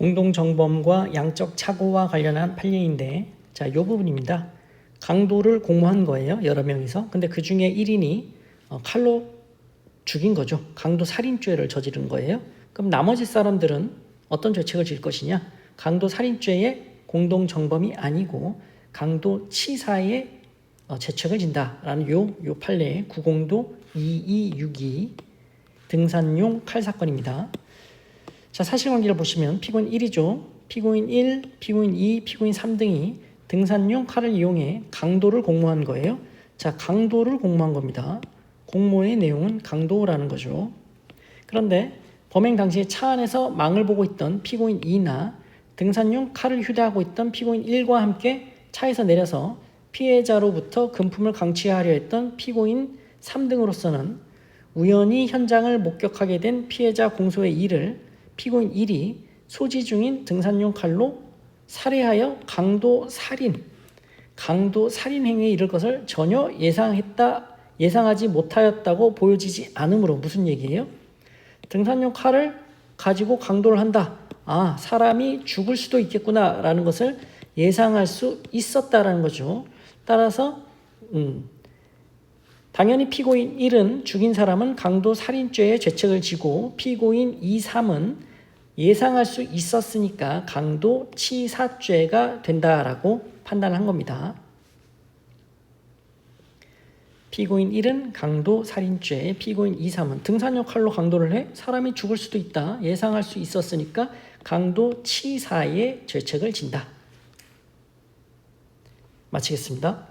공동 정범과 양적 착오와 관련한 판례인데 자, 요 부분입니다. 강도를 공모한 거예요. 여러 명이서. 근데 그 중에 1인이 어, 칼로 죽인 거죠. 강도 살인죄를 저지른 거예요. 그럼 나머지 사람들은 어떤 죄책을 질 것이냐? 강도 살인죄의 공동 정범이 아니고 강도 치사의 어, 죄책을 진다라는 요, 요 판례 9공도 2262 등산용 칼 사건입니다. 자, 사실관계를 보시면 피고인 1이죠. 피고인 1, 피고인 2, 피고인 3등이 등산용 칼을 이용해 강도를 공모한 거예요. 자, 강도를 공모한 겁니다. 공모의 내용은 강도라는 거죠. 그런데 범행 당시에 차 안에서 망을 보고 있던 피고인 2나 등산용 칼을 휴대하고 있던 피고인 1과 함께 차에서 내려서 피해자로부터 금품을 강취하려 했던 피고인 3등으로서는 우연히 현장을 목격하게 된 피해자 공소의 2를 피고인 1이 소지 중인 등산용 칼로 살해하여 강도 살인, 강도 살인 행위에 이를 것을 전혀 예상했다, 예상하지 못하였다고 보여지지 않으므로 무슨 얘기예요? 등산용 칼을 가지고 강도를 한다. 아, 사람이 죽을 수도 있겠구나라는 것을 예상할 수 있었다라는 거죠. 따라서 음, 당연히 피고인 1은 죽인 사람은 강도 살인죄의 죄책을 지고 피고인 2, 3은 예상할 수 있었으니까 강도 치사죄가 된다라고 판단한 겁니다. 피고인 1은 강도 살인죄, 피고인 2, 3은 등산용 칼로 강도를 해 사람이 죽을 수도 있다 예상할 수 있었으니까 강도 치사의 죄책을 진다. 마치겠습니다.